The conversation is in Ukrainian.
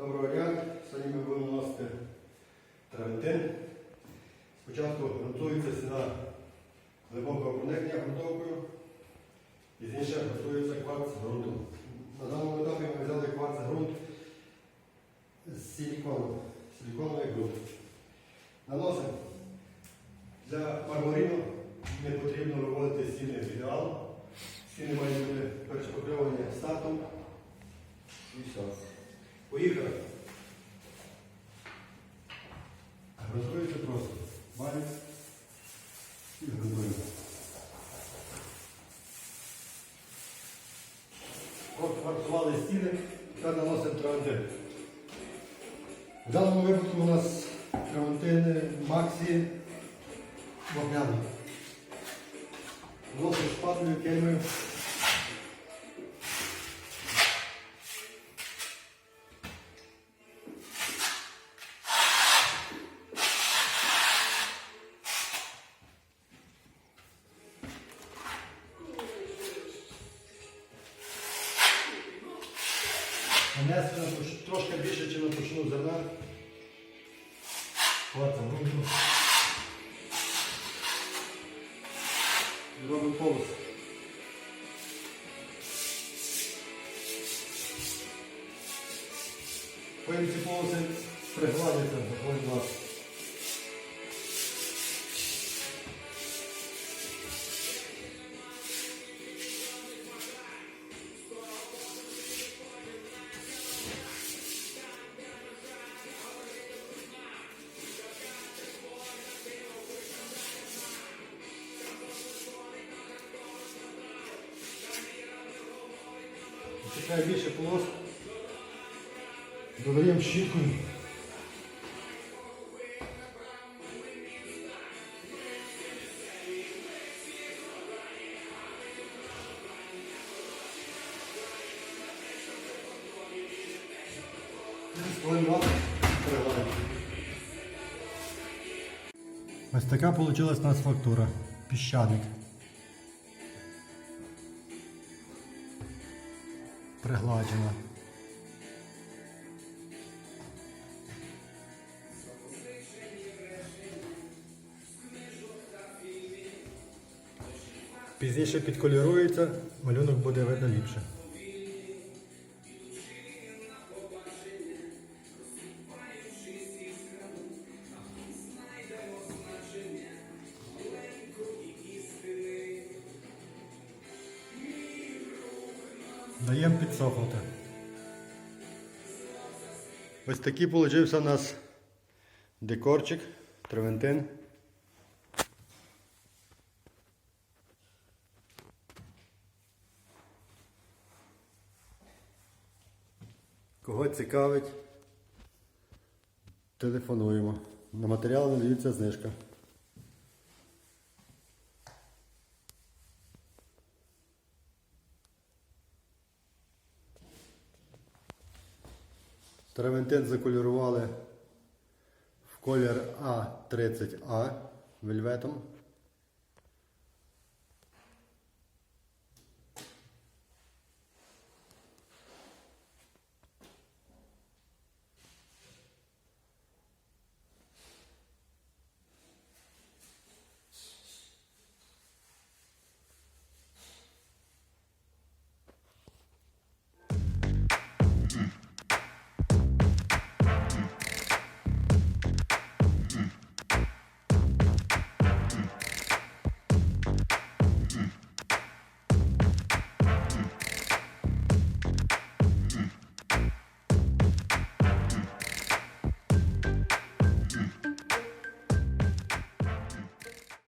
Доброго дня. Сьогодні ми будемо наносити травентин. Спочатку готується сюди глибокого проникнення грунтовкою. Пізніше готується кварц грунту. На даному етапі ми взяли кварц грунт з силікону. Силіконовий грунт. Наносимо. Для мармурину не потрібно виводити стіни в ідеал. Стіни мають бути перешпакльовані статом. Байк і гриби. Фарсували стіни та наносимо карантин. В даному випадку у нас карантини Максі вогняні. Носить шпатлю, кельмою. Нанесено трош- трошки більше, ніж на почну зерна. Робимо полос. Потім ці полоси пригладяться, заходить Чекає більше полос. Додаємо перегладимо. Ось така вийшла у нас фактура. Піщаник. Пригладжена. Пізніше підколірується, малюнок буде видно ліпше. Даємо підсохнути. Ось такий получився у нас декорчик, травентин. Кого цікавить, телефонуємо. На матеріал надається знижка. Травентин заколірували в колір А30А вельветом.